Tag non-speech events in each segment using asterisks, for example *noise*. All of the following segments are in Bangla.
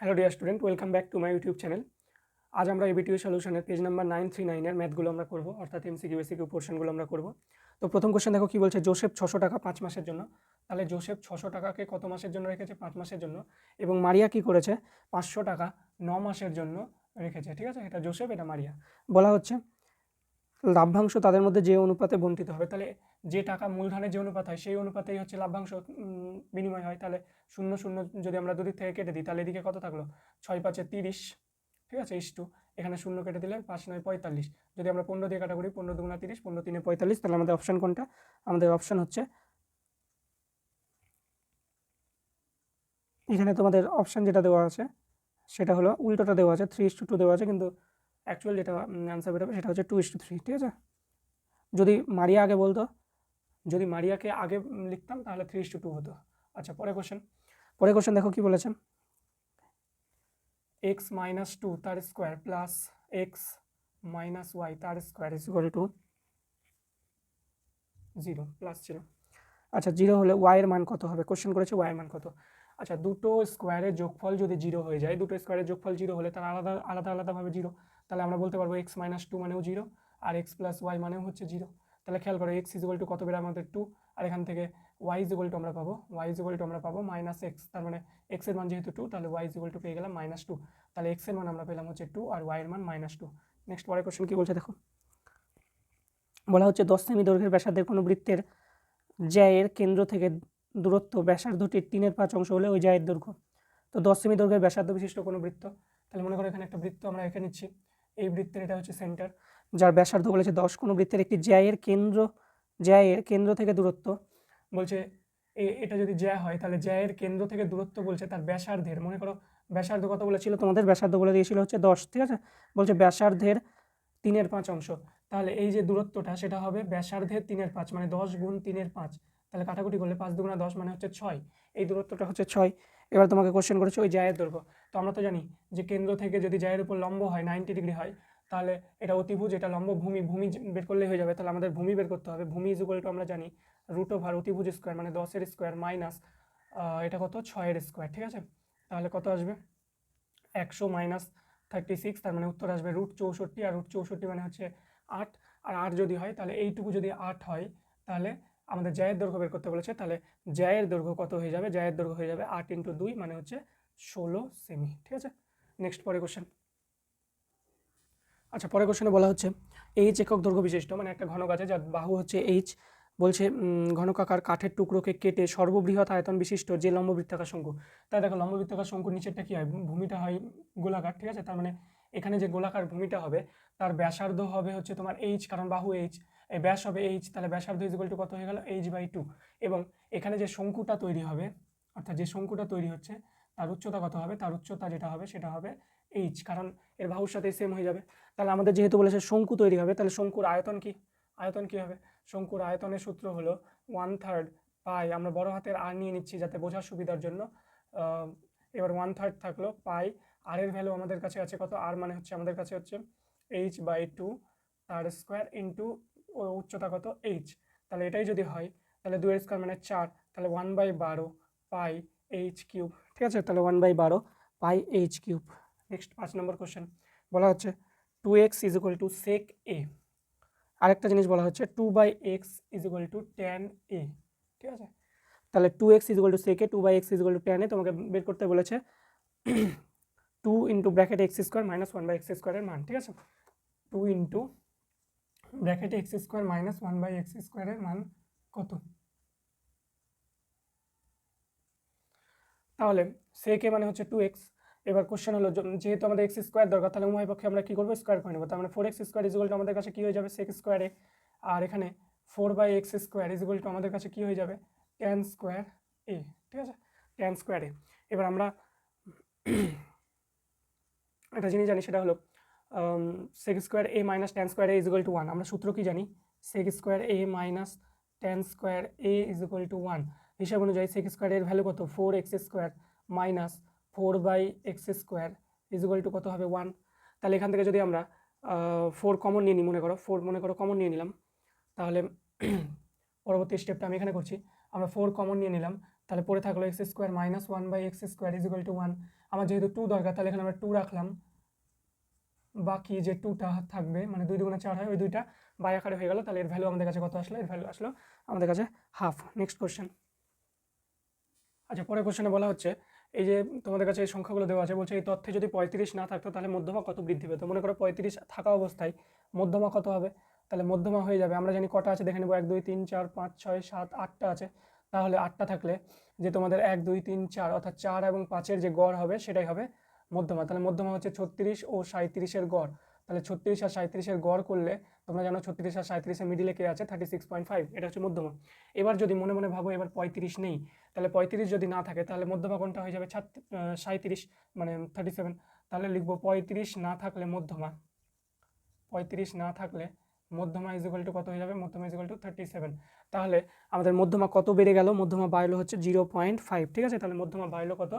Hello dear student welcome back to my YouTube channel আজ আমরা এবিটিউ সলিউশনের পেজ নাম্বার নাইন থ্রি নাইনের ম্যাথগুলো আমরা করব, অর্থাৎ এমসিকিউ এসিকিউ পোর্শনগুলো আমরা করব। তো প্রথম কোশ্চেন দেখো কি বলছে? জোসেফ ছশো টাকা পাঁচ মাসের জন্য। তাহলে জোসেফ ছশো টাকাকে কত মাসের জন্য রেখেছে? পাঁচ মাসের জন্য। এবং মারিয়া কি করেছে? পাঁচশো টাকা ন মাসের জন্য রেখেছে। ঠিক আছে? এটা জোসেফ এটা মারিয়া। বলা হচ্ছে লাভ্যাংশ তাদের মধ্যে যে অনুপাতে বন্টিত হবে, তাহলে যে টাকা মূলধনের যে অনুপাত হয়, সেই অনুপাতেই হচ্ছে লাভ্যাংশ বিনিময় হয়। তাহলে শূন্য শূন্য যদি আমরা দুদিক থেকে কেটে দিই, তাহলে এদিকে কত থাকল? ছয় পাঁচে তিরিশ, ঠিক আছে? ইস টু, এখানে শূন্য কেটে দিলে পাঁচ নয় পঁয়তাল্লিশ। যদি আমরা পনেরো দিয়ে কাটা করি পনেরো দুগুণা তিরিশ, পনেরো তিনে পঁয়তাল্লিশ, তাহলে আমাদের অপশান কোনটা? আমাদের অপশান হচ্ছে এখানে তোমাদের অপশান যেটা দেওয়া আছে, সেটা হলো উল্টোটা দেওয়া আছে থ্রি ইস টু টু দেওয়া আছে, কিন্তু অ্যাকচুয়াল যেটা অ্যান্সার বেরোবে সেটা হচ্ছে টু ইস টু থ্রি ঠিক আছে? যদি মারিয়া আগে বলতো, যদি মারিয়াকে আগে লিখতাম তাহলে থ্রি ইস টু টু হতো। আচ্ছা পরে কোশ্চেন পরে কোশ্চেন দেখো কি বলেছেন এক্স মাইনাস টু তার square plus x minus y তার square is equal to zero plus zero আচ্ছা জিরো হলে ওয়াইয়ের মান কত হবে? কোশ্চেন করেছে ওয়াইয়ের মান কত। আচ্ছা দুটো স্কোয়ারের যোগফল যদি জিরো হয়ে যায়, দুটো স্কোয়ারের যোগফল জিরো হলে তার আলাদা আলাদা, আলাদাভাবে জিরো তাহলে আমরা বলতে পারব এক্স মাইনাস টু মানেও জিরো আর এক্স প্লাস ওয়াই মানেও হচ্ছে জিরো তাহলে খেয়াল করো এক্স ইজিক্যাল টু কত বেড়ে আমাদের টু আর এখান থেকে ওয়াই ইজিক্যাল টু আমরা পাবো ওয়াই ইজিক্যাল টু আমরা পাবো মাইনাস এক্স তার মানে এক্সের মান যেহেতু টু তাহলে ওয়াই ইজিক্যাল টু পেয়ে গেলাম মাইনাস টু তাহলে এক্সের মান আমরা পেলাম হচ্ছে টু আর ওয়াইয়ের মান মাইনাস টু নেক্সট পরের কোশ্চেন কী বলছে দেখো? বলা হচ্ছে দশ সেমি দৈর্ঘ্যের ব্যাসার্ধের কোনো বৃত্তের জ্যায়ের কেন্দ্র থেকে দূরত্ব ব্যাসার্ধটির তিনের পাঁচ অংশ হলে ওই জ্যায়ের দৈর্ঘ্য। তো দশ সেমি দৈর্ঘ্যের ব্যাসার্ধ বিশিষ্ট কোনো বৃত্ত, তাহলে মনে করো এখানে একটা বৃত্ত আমরা এঁকে নিচ্ছি। এই বৃত্তের এটা হচ্ছে সেন্টার যার ব্যাসার্ধ বলেছে দশ। কোনো বৃত্তের একটি জ্যায়ের কেন্দ্র জ্যায়ের কেন্দ্র থেকে দূরত্ব বলছে এটা যদি জ্যা হয়, তাহলে জ্যায়ের কেন্দ্র থেকে দূরত্ব বলছে তার ব্যাসার্ধের। মনে করো ব্যাসার্ধ কত বলেছিল তোমাদের? ব্যাসার্ধ বলে দিয়েছিল হচ্ছে দশ, ঠিক আছে? বলছে ব্যাসার্ধের তিনের পাঁচ অংশ। তাহলে এই যে দূরত্বটা, সেটা হবে ব্যাসার্ধের তিনের পাঁচ মানে দশ গুণ তিনের পাঁচ। তাহলে কাটাকুটি করলে পাঁচ দুগুণা দশ মানে হচ্ছে ছয়। এই দূরত্বটা হচ্ছে ছয়। এবার তোমাকে কোশ্চেন করেছে ওই জায়ের দৈর্ঘ্য। তো আমরা তো জানি যে কেন্দ্র থেকে যদি জায়ের উপর লম্ব হয় নাইনটি ডিগ্রি হয়, তাহলে এটা অতিভুজ, এটা লম্ব ভূমি ভূমি বের করলেই হয়ে যাবে। তাহলে আমাদের ভূমি বের করতে হবে। ভূমি ইজ ইকুয়াল টু আমরা জানি রুট ওভার অতিভুজ স্কোয়ার মানে দশের স্কোয়ার মাইনাস এটা কত? ছয়ের স্কোয়ার ঠিক আছে? তাহলে কত আসবে? একশো মাইনাস থার্টি সিক্স তার মানে উত্তর আসবে রুট চৌষট্টি, আর রুট চৌষট্টি মানে হচ্ছে আট। আর আট যদি হয়, তাহলে এইটুকু যদি আট হয়, তাহলে আমাদের জায়ের দৈর্ঘ্য বের করতে বলেছে, তাহলে জায়ের দৈর্ঘ্য কত হয়ে যাবে? জায়ের দৈর্ঘ্য হয়ে যাবে আট ইন্টু দুই মানে হচ্ছে ষোলো সেমি ঠিক আছে? নেক্সট পরে কোশ্চেন আচ্ছা পরে কোশ্চেনে বলা হচ্ছে এইচ একক দৈর্ঘ্য বিশিষ্ট মানে একটা ঘনক আছে যার বাহু হচ্ছে এইচ বলছে ঘনকাকার কাঠের টুকরোকে কেটে সর্ববৃহৎ আয়তন বিশিষ্ট যে লম্ববৃত্তাকার শঙ্কু, তাই দেখো লম্ববৃত্তাকার শঙ্কুর নিচেরটা কী হয়? ভূমিটা হয় গোলাকার, ঠিক আছে? তার মানে এখানে যে গোলাকার ভূমিটা হবে, তার ব্যাসার্ধ হবে হচ্ছে তোমার এইচ কারণ বাহু এইচ এই ব্যাস হবে এইচ তাহলে ব্যাসার্ধ ইজিক্যাল টু কত হয়ে গেল এইচ বাই টু এবং এখানে যে শঙ্কুটা তৈরি হবে, অর্থাৎ যে শঙ্কুটা তৈরি হচ্ছে, তার উচ্চতা কত হবে? তার উচ্চতা যেটা হবে, সেটা হবে এইচ কারণ এর বাহুর সাথে সেম হয়ে যাবে। তাহলে আমাদের যেহেতু বলেছে শঙ্কু তৈরি হবে, তাহলে শঙ্কুর আয়তন কি? আয়তন কি হবে? শঙ্কুর আয়তনের সূত্র হলো ওয়ান থার্ড পাই আমরা বড় হাতের আর নিয়ে নিচ্ছি যাতে বোঝার সুবিধার জন্য। এবার ওয়ান থার্ড থাকল পাই আর এর ভ্যালু আমাদের কাছে আছে কত? আর মানে হচ্ছে, আমাদের কাছে হচ্ছে এইচ বাই টু তার স্কোয়ার ইন্টু উচ্চতা কত? এইচ তাহলে এটাই যদি হয়, তাহলে দুয়ের স্কোয়ার মানে চার, তাহলে ওয়ান বাই বারো পাই এইচ কিউব ঠিক আছে? তাহলে ওয়ান বাই বারো পাই এইচ কিউব নেক্সট পাঁচ নম্বর কোশ্চেন বলা হচ্ছে two x is equal to sec A আরেকটা জিনিস বলা হচ্ছে two by x is equal to tan A ঠিক আছে? তাহলে two x is equal to sec A two by x is equal to tan A তোমাকে বের করতে বলেছে two into bracket x square minus one by x স্কোয়ারের মান। ঠিক আছে? টু ইন্টু ব্র্যাকেটে x square minus one by x স্কোয়ারের মান কত? তাহলে সে কে মানে হচ্ছে টু এক্স এবার কোশ্চেন হলো যেহেতু আমাদের এক্স স্কোয়ার দরকার, তাহলে উভয় পক্ষে আমরা কী করব? স্কোয়ার করে নেব। তার মানে ফোর এক্স স্কোয়ার ইজিকুয়াল আমাদের কাছে কী হয়ে যাবে? সেক্স স্কোয়ারে আর এখানে four by x square is equal আমাদের কাছে কী হয়ে যাবে? ট্যান স্কোয়ার এ ঠিক আছে? ট্যান স্কোয়ার এ এবার আমরা একটা জিনিস জানি সেটা হলো sec square A minus tan square A is equal to one আমরা সূত্র কি জানি? Sec square A minus tan square A is equal to one হিসাব অনুযায়ী সেক স্কোয়ার ভ্যালু কত? Four x square minus four by x square is equal to কত হবে? ওয়ান তাহলে এখান থেকে যদি আমরা ফোর কমন নিয়ে নিই মনে করো ফোর মনে করো কমন নিয়ে নিলাম, তাহলে *clears throat* পরবর্তী স্টেপটা আমি এখানে করছি। আমরা ফোর কমন নিয়ে নিলাম, তাহলে পরে থাকল x square minus one by x square is equal to one আমার যেহেতু টু দরকার, তাহলে এখানে আমরা টু রাখলাম। বাকি যে টুটা থাকবে মানে দুই দুগুণে চার হয়, ওই দুইটা বাই আকারে হয়ে গেল, তাহলে এর ভ্যালু আমাদের কাছে কত আসলো? এর ভ্যালু আসলো আমাদের কাছে হাফ নেক্সট কোশ্চেন আচ্ছা পরের কোশ্চেনে বলা হচ্ছে, এই যে তোমাদের কাছে এই সংখ্যাগুলো দেওয়া আছে, বলছে এই তথ্যে যদি পঁয়ত্রিশ না থাকতো, তাহলে মধ্যমা কত বৃদ্ধি পেত? মনে করো পঁয়ত্রিশ থাকা অবস্থায় মধ্যমা কত হবে? তাহলে মধ্যমা হয়ে যাবে, আমরা জানি কটা আছে, দেখে নেব, এক, দুই, তিন, চার, পাঁচ, ছয়, সাত, আটটা আছে। তাহলে আটটা থাকলে যে তোমাদের এক, দুই, তিন, চার, অর্থাৎ চার এবং পাঁচের যে গড় হবে, সেটাই হবে মধ্যমা। তাহলে মধ্যমা হচ্ছে ছত্রিশ ও সাঁত্রিশের গড়। তাহলে ছত্রিশ আর সাঁত্রিশের গড় করলে তোমরা জানো ছত্রিশ আর সাঁত্রিশের মিডিলে কে আছে? থার্টি সিক্স পয়েন্ট ফাইভ এটা হচ্ছে মধ্যমা। এবার যদি মনে মনে ভাবো এবার পঁয়ত্রিশ নেই, তাহলে পঁয়ত্রিশ যদি না থাকে, তাহলে মধ্যমা কোনটা হয়ে যাবে? সাঁত্রিশ মানে থার্টি সেভেন তাহলে লিখব পঁয়ত্রিশ না থাকলে মধ্যমা। পঁয়ত্রিশ না থাকলে মধ্যমা ইজ ইকুয়াল টু কত হয়ে যাবে? মধ্যমা is equal to thirty seven তাহলে আমাদের মধ্যমা কত বেড়ে গেল? মধ্যমা বাড়লো হচ্ছে জিরো পয়েন্ট ফাইভ ঠিক আছে? তাহলে মধ্যমা বাড়লো কত?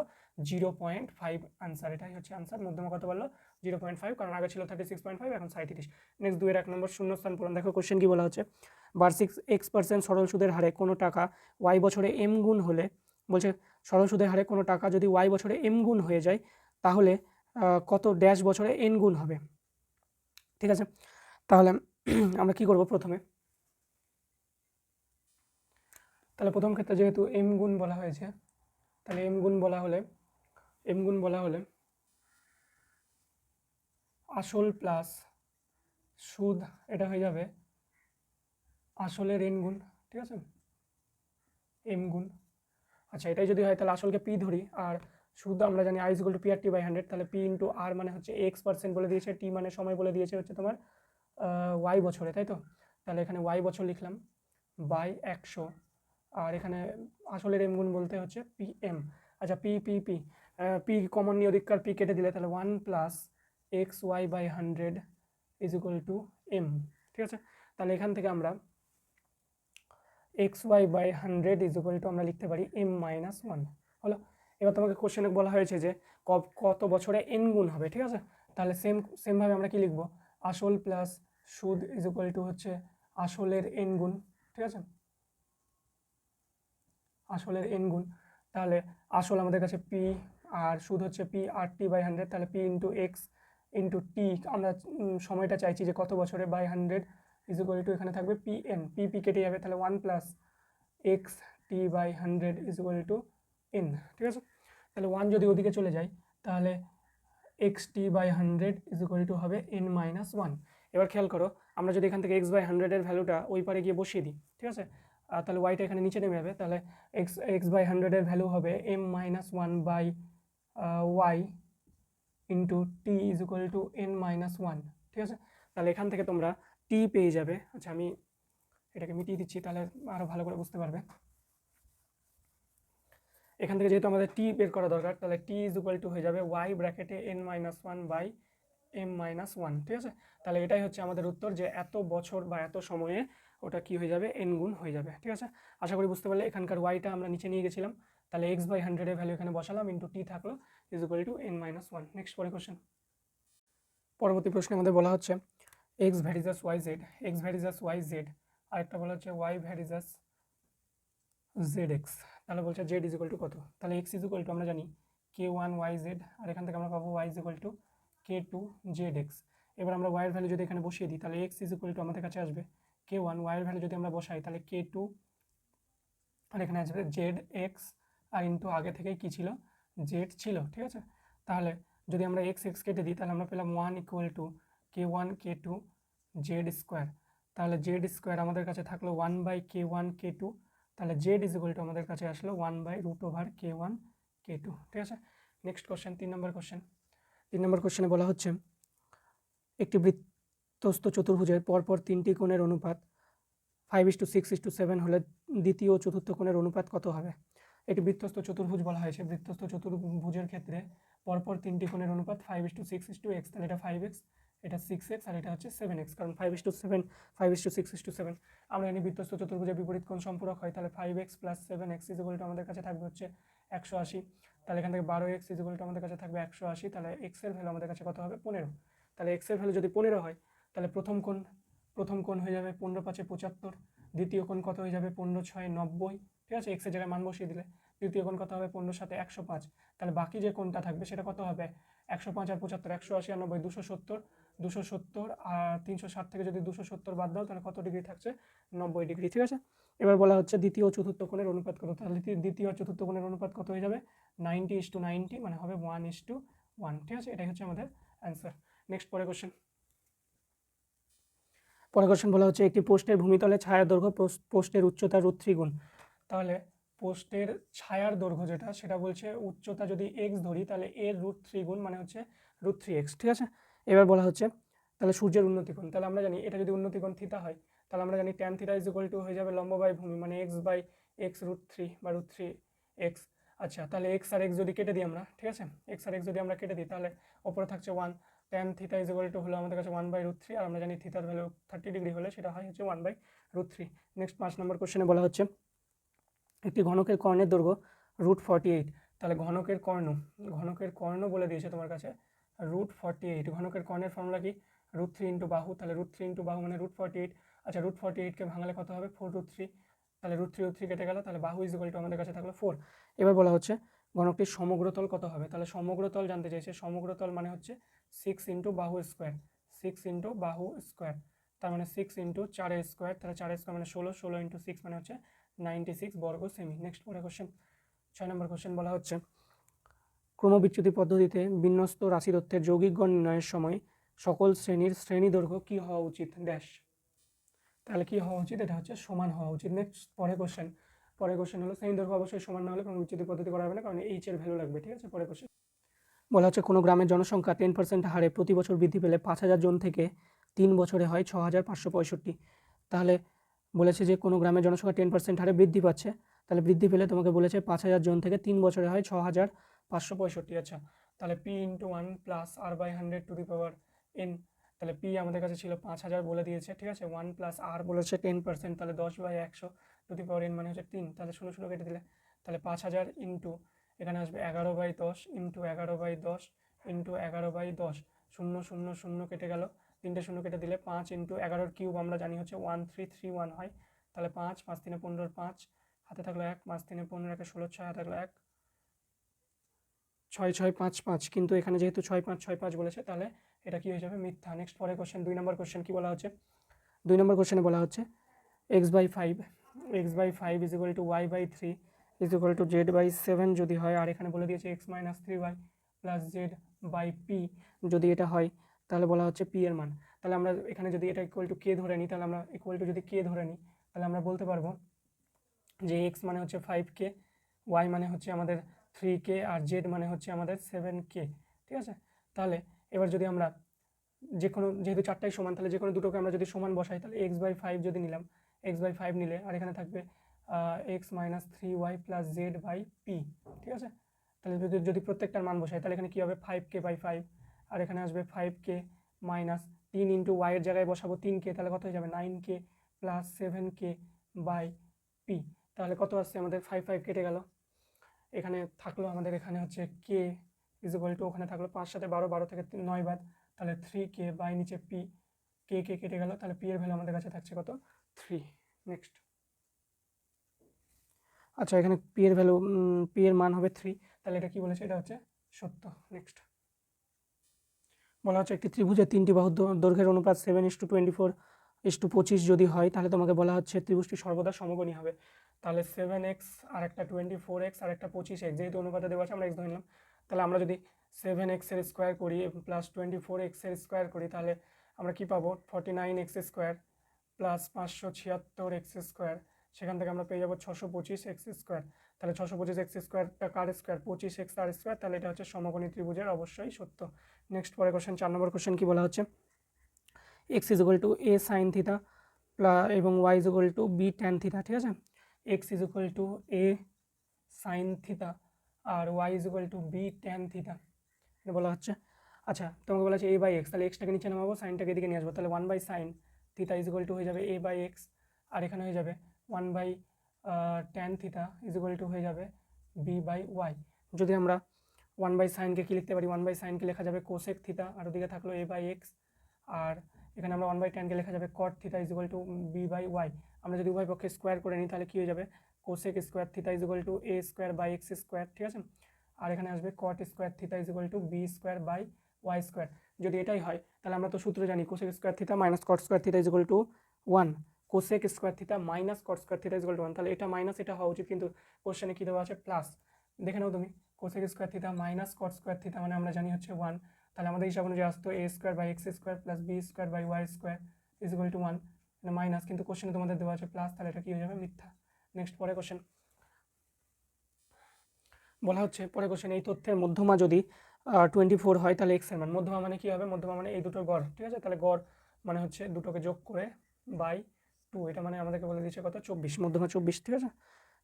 জিরো পয়েন্ট ফাইভ আনসার এটাই হচ্ছে আনসার মধ্যমা কত বলল? জিরো পয়েন্ট ফাইভ, কারণ আগে ছিল থার্টি সিক্স পয়েন্ট ফাইভ, এখন সাঁত্রিশ নেক্সট দুইয়ের এক নম্বর শূন্যস্থান পূরণ। দেখো কোশ্চেন কি বলা হচ্ছে? বার্ষিক এক্স পার্সেন্ট সরল সুদের হারে কোনো টাকা ওয়াই বছরে এম গুণ হলে, বলছে সরল সুদের হারে কোনো টাকা যদি ওয়াই বছরে এম গুণ হয়ে যায়, তাহলে কত ড্যাশ বছরে এন গুণ হবে? ঠিক আছে? তাহলে, আমরা কি করব প্রথমে? তাহলে প্রথম ক্ষেত্রে যেহেতু এম গুণ বলা হয়েছে, তাহলে এম গুণ বলা হলে এম গুণ বলা হলে আসল প্লাস সুদ, এটা হয়ে যাবে আসলের এন গুণ, ঠিক আছে? এম গুণ। আচ্ছা এটাই যদি হয়, তাহলে আসলকে পি ধরি, আর সুদ আমরা জানি I equal to P R T by hundred তাহলে পি ইন্টু আর মানে হচ্ছে এক্স পার্সেন্ট বলে দিয়েছে টি মানে সময় বলে দিয়েছে হচ্ছে তোমার ওয়াই বছরে, তাই তো? তাহলে এখানে ওয়াই বছর লিখলাম বাই একশো, আর এখানে আসলের এম গুণ বলতে হচ্ছে পি এম আচ্ছা P P P P common নিয়ে অধিকার পি কেটে দিলে তাহলে one plus x y by hundred is equal to M ঠিক আছে? তাহলে এখান থেকে আমরা x y by hundred is equal to আমরা লিখতে পারি এম মাইনাস ওয়ান হলো, এবার তোমাকে কোশ্চেনে বলা হয়েছে যে কত বছরে এন গুণ হবে, ঠিক আছে? তাহলে সেম সেমভাবে আমরা কি লিখব? আসল প্লাস সুদ ইজ ইকুয়াল টু হচ্ছে আসলের এন গুণ, ঠিক আছে? আসলের এন গুণ। তাহলে আসল আমাদের কাছে পি আর সুদ হচ্ছে P R T by hundred তাহলে P into x into T আমরা সময়টা চাইছি যে কত বছরে by hundred is equal to এখানে থাকবে পি এন পি পি কেটে যাবে, তাহলে one plus x T by hundred is equal to N ঠিক আছে? তাহলে ওয়ান যদি ওদিকে চলে যায়, তাহলে x T by hundred is equal to হবে এন মাইনাস ওয়ান এবার খেয়াল করো, আমরা যদি এখান থেকে এক্স বাই হান্ড্রেডের ভ্যালুটা ওই পারে গিয়ে বসিয়ে দিই, ঠিক আছে? তাহলে ওয়াইটা এখানে নিচে নেমে যাবে, তাহলে এক্স এক্স বাই হান্ড্রেডের ভ্যালু হবে M minus one by y into T is equal to N minus one ঠিক আছে? তাহলে এখান থেকে তোমরা টি পেয়ে যাবে। আচ্ছা আমি এটাকে মিটিয়ে দিচ্ছি, তাহলে আরও ভালো করে বুঝতে পারবে। এখান থেকে যেহেতু আমাদের টি বের করা দরকার, তাহলে টি ইজ ইকুয়াল টু হয়ে যাবে ওয়াই ব্র্যাকেটে N minus one by M minus one ঠিক আছে? তাহলে এটাই হচ্ছে আমাদের উত্তর যে এত বছর বা এত সময়ে ওটা কি হয়ে যাবে? এন গুণ হয়ে যাবে, ঠিক আছে? আশা করি বুঝতে পারলে এখানকার ওয়াইটা আমরা নিচে নিয়ে গেছিলাম। তাহলে এক্স বাই হান্ড্রেডের ভ্যালু এখানে বসালাম ইন্টু টি থাকল is equal to N minus one next পরে কোশ্চেন পরবর্তী প্রশ্নে আমাদের বলা হচ্ছে x varies as y z x varies as y z আরেকটা বলা হচ্ছে ওয়াই ভ্যারিজাস জেড এক্স তাহলে বলছে জেড ইজ ইকুয়াল টু কত? তাহলে এক্স ইজ ইকুয়াল টু আমরা জানি কে ওয়ান ওয়াই জেড আর এখান থেকে আমরা পাবো y is equal to K two z x এবার আমরা ওয়াইয়ের ভ্যালু যদি এখানে বসিয়ে দিই, তাহলে এক্স ইজ ইকুয়াল টু আমাদের কাছে আসবে কে ওয়ান ওয়াইয়ের ভ্যালু যদি আমরা বসাই, তাহলে কে টু আর এখানে আসবে জেড এক্স আর ইন্টু আগে থেকেই কী ছিল? জেড ছিল, ঠিক আছে? তাহলে যদি আমরা এক্স এক্স কেটে দিই, তাহলে আমরা পেলাম one equal to K one K two z square তাহলে জেড স্কোয়ার আমাদের কাছে থাকল one by K one K two তাহলে জেড ইজ ইকুয়াল টু আমাদের কাছে আসলো one by root over K one K two ঠিক আছে? নেক্সট কোশ্চেন তিন নম্বর কোশ্চেন তিন নম্বর কোশ্চেনে বলা হচ্ছে, একটি বৃত্তস্থ চতুর্ভুজের পরপর তিনটি কোণের অনুপাত five is to six is to seven হলে দ্বিতীয় ও চতুর্থ কোণের অনুপাত কত হবে? একটি বৃত্তস্থ চতুর্ভুজ বলা হয়েছে বৃত্তস্থ চতুর্ভুজের ক্ষেত্রে পরপর তিনটি কোণের অনুপাত five is to six is to x তাহলে এটা ফাইভ এক্স এটা সিক্স এক্স আর এটা হচ্ছে সেভেন এক্স কারণ five is to seven five is to six is to seven আমরা জানি বৃত্তস্থ চতুর্ভুজের বিপরীত কোণ সম্পূরক হয়, তাহলে five x plus seven x is আমাদের কাছে থাকবে হচ্ছে একশো আশি। তাহলে এখান থেকে বারো এক্স ইজ আমাদের কাছে থাকবে একশো আশি, তাহলে এক্সের ভ্যালু আমাদের কাছে কত হবে? পনেরো। তাহলে এক্সের ভ্যালু যদি পনেরো হয়, তাহলে প্রথম কোণ প্রথম কোণ হয়ে যাবে পনেরো পাঁচে পঁচাত্তর, দ্বিতীয় কোণ কত হয়ে যাবে? পনেরো ছয় নব্বই। ঠিক আছে? এক্সের জায়গায় মান বসিয়ে দিলে দ্বিতীয় কোণ কত হবে? পনেরোর সাথে একশো পাঁচ। তাহলে বাকি যে কোণটা থাকবে সেটা কত হবে? একশো পাঁচ আর পঁচাত্তর, একশো আশি আর নব্বই দুশো সত্তর দুশো সত্তর আর তিনশো ষাট থেকে যদি দুশো সত্তর বাদ দাও, তাহলে কত ডিগ্রি থাকছে? নব্বই ডিগ্রি, ঠিক আছে? এবার বলা হচ্ছে দ্বিতীয় চতুর্থ কোণের অনুপাত কত? তাহলে দ্বিতীয়- চতুর্থ কোণের অনুপাত কত হয়ে যাবে? নাইনটি ইস টু নাইনটি মানে হবে ওয়ান ইস টু ওয়ান, ঠিক আছে? এটাই হচ্ছে আমাদের অ্যান্সার। নেক্সট পরে কোশ্চেন। পরে কোশ্চেন বলা হচ্ছে, একটি পোস্টের ভূমিতলে ছায়ার দৈর্ঘ্য পোস- পোস্টের উচ্চতা রুট থ্রি গুণ তাহলে পোস্টের ছায়ার দৈর্ঘ্য যেটা, সেটা বলছে উচ্চতা যদি এক্স ধরি, তাহলে এর রুট থ্রি গুণ মানে হচ্ছে রুট থ্রি এক্স ঠিক আছে? এবার বলা হচ্ছে, তাহলে সূর্যের উন্নতিকোণ, তাহলে আমরা জানি এটা যদি উন্নতিকোণ থিতা হয়, তাহলে আমরা জানি tan theta is equal to হয়ে যাবে লম্ব বাই ভূমি মানে x by x root three বা রুট থ্রি এক্স আচ্ছা তাহলে এক্স আর এক্স যদি কেটে দিই আমরা, ঠিক আছে? এক্স আর এক্স যদি আমরা কেটে দিই, তাহলে ওপরে থাকছে one tan theta is equal to হলো আমাদের কাছে ওয়ান বাই রুট থ্রি আর আমরা জানি থিতার ভ্যালু থার্টি ডিগ্রি হলে সেটা হয় হচ্ছে one by root three next পাঁচ নম্বর কোশ্চেনে বলা হচ্ছে একটি ঘনকের কর্ণের দৈর্ঘ্য রুট ফর্টি এইট তাহলে ঘনকের কর্ণ ঘনকের কর্ণ বলে দিয়েছে তোমার কাছে রুট ফর্টি এইট ঘনকের কর্ণের ফর্মুলা কি? রুট থ্রি ইন্টু বাহু। তাহলে রুট থ্রি ইন্টু বাহু মানে রুট ফর্টি এইট আচ্ছা রুট ফর্টি এইটকে ভাঙালে কত হবে? ফোর রুট থ্রি তাহলে রুট থ্রি রুট থ্রি কেটে গেল। তাহলে বাহু ইজ টু আমাদের কাছে থাকল ফোর এবার বলা হচ্ছে ঘনকটির সমগ্রতল কত হবে? তাহলে সমগ্রতল জানতে চাইছে, সমগ্রতল মানে হচ্ছে সিক্স ইন্টু বাহু স্কোয়ার সিক্স ইন্টু বাহু স্কোয়ার তার মানে সিক্স ইন্টু চারের স্কোয়ার তাহলে চারের স্কোয়ার মানে ষোলো। ষোলো ইন্টু সিক্স মানে হচ্ছে নাইনটি সিক্স বর্গ সেমি নেক্সট পরে কোশ্চেন ছয় নম্বর কোশ্চেন বলা হচ্ছে। ক্রমবিচ্যুতি পদ্ধতিতে বিন্যস্ত রাশি তথ্যের যৌগিক গণ নির্ণয়ের সময় সকল শ্রেণির শ্রেণি দৈর্ঘ্য কী হওয়া উচিত? ড্যাশ তাহলে কী হওয়া উচিত? এটা হচ্ছে সমান হওয়া উচিত। নেক্সট পরে কোশ্চেন পরে কোশ্চেন হলো শ্রেণি দৈর্ঘ্য অবশ্যই সমান না হলে ক্রমবিচ্যুতি পদ্ধতি করা হবে না, কারণ এইচ এর ভ্যালু লাগবে, ঠিক আছে? পরে কোশ্চেন বলা হচ্ছে কোনো গ্রামের জনসংখ্যা টেন পার্সেন্ট হারে প্রতি বছর বৃদ্ধি পেলে পাঁচ হাজার জন থেকে তিন বছরে হয় ছ হাজার পাঁচশো পঁয়ষট্টি। তাহলে বলেছে যে কোনো গ্রামের জনসংখ্যা টেন পার্সেন্ট হারে বৃদ্ধি পাচ্ছে। তাহলে বৃদ্ধি পেলে তোমাকে বলেছে পাঁচ হাজার জন থেকে তিন বছরে হয় ছ হাজার পাঁচশো পঁয়ষট্টি। আচ্ছা তাহলে P into one plus R by hundred to the power N তাহলে পি আমাদের কাছে ছিল পাঁচ হাজার বলে দিয়েছে, ঠিক আছে? ওয়ান প্লাস আর বলেছে টেন পার্সেন্ট তাহলে দশ বাই একশো টু দি পাওয়ার এন মানে হচ্ছে তিন। তাহলে ষোলো ষোলো কেটে দিলে, তাহলে পাঁচ হাজার ইন্টু এখানে আসবে এগারো বাই দশ ইন্টু এগারো বাই দশ ইন্টু এগারো বাই দশ। শূন্য শূন্য শূন্য কেটে গেল। তিনটে শূন্য কেটে দিলে পাঁচ ইন্টু এগারোর কিউব আমরা জানি হচ্ছে ওয়ান থ্রি থ্রি ওয়ান হয়। তাহলে পাঁচ পাঁচ, তিনে পনেরোর পাঁচ, হাতে থাকল এক, পাঁচ, তিনে পনেরো, একে ষোলো, ছয়, হাতে থাকল এক। ছয় ছয়, পাঁচ পাঁচ, কিন্তু এখানে যেহেতু ছয়, পাঁচ ছয়, পাঁচ বলেছে, তাহলে এটা কি হয়ে যাবে মিথ্যা। নেক্সট পরে কোশ্চেন দুই নম্বর কোশ্চেন কি বলা হচ্ছে? দুই নম্বর কোশ্চেনে বলা হচ্ছে x by five x by five is equal to y by three is equal to z by seven যদি হয়, আর এখানে বলে দিয়েছে x minus three y plus z by p যদি এটা হয় তাহলে বলা হচ্ছে পি এর মান। তাহলে আমরা এখানে যদি এটা ইকুয়াল টু কে ধরে নিই, তাহলে আমরা ইকুয়াল টু যদি কে ধরে নিই, তাহলে আমরা বলতে পারব যে এক্স মানে হচ্ছে ফাইভ কে ওয়াই মানে হচ্ছে আমাদের থ্রি কে আর জেড মানে হচ্ছে আমাদের সেভেন কে ঠিক আছে? তাহলে এবার যদি আমরা যে কোনো, যেহেতু চারটাই সমান, তাহলে যে কোনো দুটোকে আমরা যদি সমান বসাই, তাহলে এক্স বাই ফাইভ যদি নিলাম এক্স বাই ফাইভ নিলে, আর এখানে থাকবে x minus three y plus z by p ঠিক আছে? তাহলে যদি প্রত্যেকটার মান বসাই, তাহলে এখানে কী হবে? ফাইভ কে বাই ফাইভ আর এখানে আসবে ফাইভ কে মাইনাস তিন ইন্টু ওয়াইয়ের জায়গায় বসাবো তিন কে তাহলে কত হয়ে যাবে nine k plus seven k by p তাহলে কত আসছে? আমাদের ফাইভ ফাইভ কেটে গেল। এখানে থাকল আমাদের এখানে হচ্ছে কে ইজিক্যাল টু ওখানে থাকল পাঁচ সাথে বারো বারো থেকে নয় বাদ। তাহলে থ্রি কে বাই নিচে পি কে কে কেটে গেল। তাহলে পি এর ভ্যালু আমাদের কাছে থাকছে কত? থ্রি নেক্সট আচ্ছা এখানে পি এর ভ্যালু পি এর মান হবে থ্রি তাহলে এটা কি বলেছে? এটা হচ্ছে সত্য। নেক্সট বলা হচ্ছে একটি ত্রিভুজের তিনটি বাহুর দৈ- দৈর্ঘ্যের অনুপাত seven is to twenty four is to পঁচিশ যদি হয়, তাহলে তোমাকে বলা হচ্ছে ত্রিভুজটি সর্বদা সমকোণী হবে। তাহলে সেভেন এক্স আর একটা টোয়েন্টি ফোর এক্স আর একটা পঁচিশ এক্স যেহেতু অনুপাতে দেওয়া আছে, আমরা এক্স ধরে নিলাম। তাহলে আমরা যদি সেভেন এক্সের স্কোয়ার করি প্লাস টোয়েন্টি ফোর এক্সের স্কোয়ার করি, তাহলে আমরা কি পাবো? Forty nine x square plus পাঁচশো ছিয়াত্তর এক্স স্কোয়ার সেখান থেকে আমরা পেয়ে যাব ছশো পঁচিশ এক্স স্কোয়ার তাহলে ছশো পঁচিশ এক্স স্কোয়ারটা কার স্কোয়ার পঁচিশ এক্স আর স্কোয়ার তাহলে এটা হচ্ছে সমকোণী ত্রিভুজের অবশ্যই সত্য। নেক্সট পরে কোশ্চেন চার নম্বর কোশ্চেন কি বলা হচ্ছে? X is equal to a sine theta প্লা এবং y is to b tan theta ঠিক আছে? X is equal to a sine theta R y is equal to b tan theta বলা হচ্ছে। আচ্ছা তোমাকে বলা হচ্ছে এ বাই এক্স তাহলে এক্সটাকে নিচে নামাবো সাইনটাকে এদিকে নিয়ে আসব। তাহলে one by sine theta is equal to হয়ে যাবে এ বাই এক্স আর এখানে হয়ে যাবে one by tan theta is equal to হয়ে যাবে বি বাই ওয়াই যদি আমরা ওয়ান বাই সাইনকে কি লিখতে পারি? ওয়ান বাই সাইনকে লেখা যাবে কোসেক থিতা আর ওদিকে থাকল এ বাই এক্স আর এখানে আমরা ওয়ান বাই টেনকে লেখা যাবে cot theta is equal to b by y আমরা যদি উভয় পক্ষে স্কোয়ার করে নিই, তাহলে কী হয়ে যাবে? Cosec square theta is equal to a square by x square ঠিক আছে? আর এখানে আসবে cot square theta is equal to b square by y square যদি এটাই হয়, তাহলে আমরা তো সূত্র জানি cosec square theta minus cot square theta is equal to one cosec square theta minus cot square theta is equal to one তাহলে এটা মাইনাস এটা হওয়া উচিত, কিন্তু কোশ্চেনে কী দেওয়া আছে? প্লাস দেখে নাও তুমি। Cosec square theta minus cot square theta মানে আমরা জানি হচ্ছে ওয়ান তাহলে আমাদের হিসাব অনুযায়ী আসতো a square by x square plus b square by y square is equal to one minus কিন্তু কোশ্চেনে তোমাদের দেওয়া আছে প্লাস তাহলে এটা কী হয়ে যাবে? মিথ্যা। নেক্সট পরে কোশ্চেন বলা হচ্ছে পরে কোশ্চেন এই তথ্যের মধ্যমা যদি টোয়েন্টি ফোর হয়, তাহলে এক্সের মান। মধ্যমা মানে কী হবে? মধ্যমা মানে এই দুটোর গড়, ঠিক আছে? তাহলে গড় মানে হচ্ছে দুটোকে যোগ করে বাই টু এটা মানে আমাদেরকে বলে দিচ্ছে কত? চব্বিশ। মধ্যমা চব্বিশ, ঠিক আছে?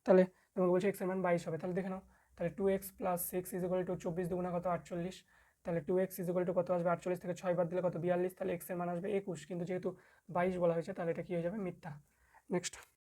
তাহলে তোমাকে বলছে এক্সের মান বাইশ হবে। তাহলে দেখে নাও। তাহলে two x plus six is equal to চব্বিশ দুগুণা কত আটচল্লিশ? তাহলে two x is equal to কত আসবে? আটচল্লিশ থেকে ছয় বাদ দিলে কত? বিয়াল্লিশ, তাহলে এক্সের মান আসবে একুশ। কিন্তু যেহেতু বাইশ বলা হয়েছে, তাহলে এটা কী হয়ে যাবে? মিথ্যা। নেক্সট